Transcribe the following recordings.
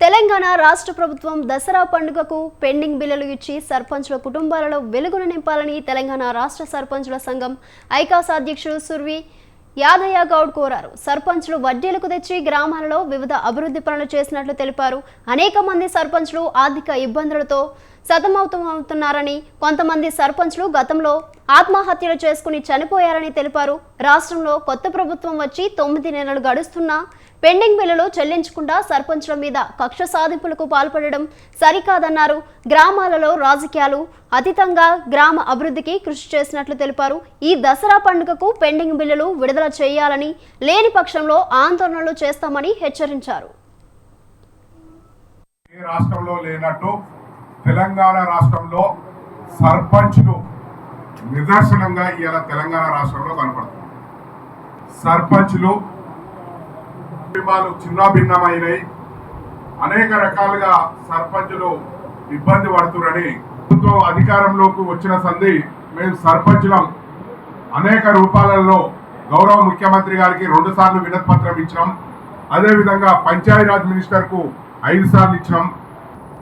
తెలంగాణ రాష్ట్ర ప్రభుత్వం దసరా పండుగకు పెండింగ్ బిల్లులు ఇచ్చి సర్పంచుల కుటుంబాలలో వెలుగును నింపాలని తెలంగాణ రాష్ట్ర సర్పంచుల సంఘం ఐకాస్ అధ్యక్షుడు సుర్వి యాదయ్య గౌడ్ కోరారు. సర్పంచులు వడ్డీలకు తెచ్చి గ్రామాలలో వివిధ అభివృద్ధి పనులు చేసినట్లు తెలిపారు. అనేక మంది సర్పంచులు ఆర్థిక ఇబ్బందులతో సతమవుతున్నారని కొంతమంది సర్పంచులు గతంలో ఆత్మహత్యలు చేసుకుని చనిపోయారని తెలిపారు. రాష్ట్రంలో కొత్త ప్రభుత్వం వచ్చి తొమ్మిది నెలలు గడుస్తున్నా పెండింగ్ బిల్లులు చెల్లించకుండా సర్పంచుల మీద కక్ష సాధింపులకు పాల్పడడం సరికాదన్నారు. గ్రామాలలో రాజకీయాలు అతీతంగా గ్రామ అభివృద్ధికి కృషి చేసినట్లు తెలిపారు. ఈ దసరా పండుగకు పెండింగ్ బిల్లులు విడుదల చేయాలని లేని పక్షంలో ఆందోళనలు చేస్తామని హెచ్చరించారు. రాష్ట్రంలో లేనట్టు తెలంగాణ రాష్ట్రంలో సర్పంచ్లు నిదర్శనంగా ఇవాళ తెలంగాణ రాష్ట్రంలో కనపడుతుంది సర్పంచ్లు కుటుంబాలు చిన్నాభిన్నమైనవి అనేక రకాలుగా సర్పంచులు ఇబ్బంది పడుతున్నారని ప్రభుత్వం అధికారంలోకి వచ్చిన సంధి మేము సర్పంచులం. అనేక రూపాలలో గౌరవ ముఖ్యమంత్రి గారికి రెండు సార్లు వినతి పత్రం ఇచ్చినాం. అదేవిధంగా పంచాయతీరాజ్ మినిస్టర్కు ఐదు సార్లు ఇచ్చినాం.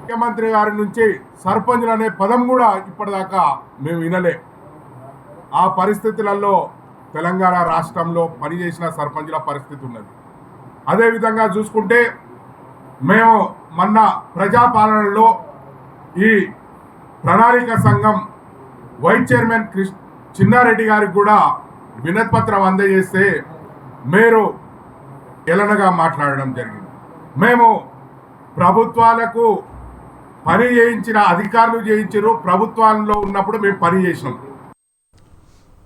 ముఖ్యమంత్రి గారి నుంచి సర్పంచులు అనే పదం కూడా ఇప్పటిదాకా మేము వినలే. ఆ పరిస్థితులలో తెలంగాణ రాష్ట్రంలో పనిచేసిన సర్పంచుల పరిస్థితి ఉన్నది. అదేవిధంగా చూసుకుంటే మేము మొన్న ప్రజాపాలనలో ఈ ప్రణాళిక సంఘం వైస్ చైర్మన్ కృష్ణ చిన్నారెడ్డి గారికి కూడా వినతిపత్రం అందజేస్తే మీరు ఎలనగా మాట్లాడడం జరిగింది. మేము ప్రభుత్వాలకు పని చేయించిన అధికారులు చేయించారు ప్రభుత్వాల్లో ఉన్నప్పుడు మేము పని చేసినాం.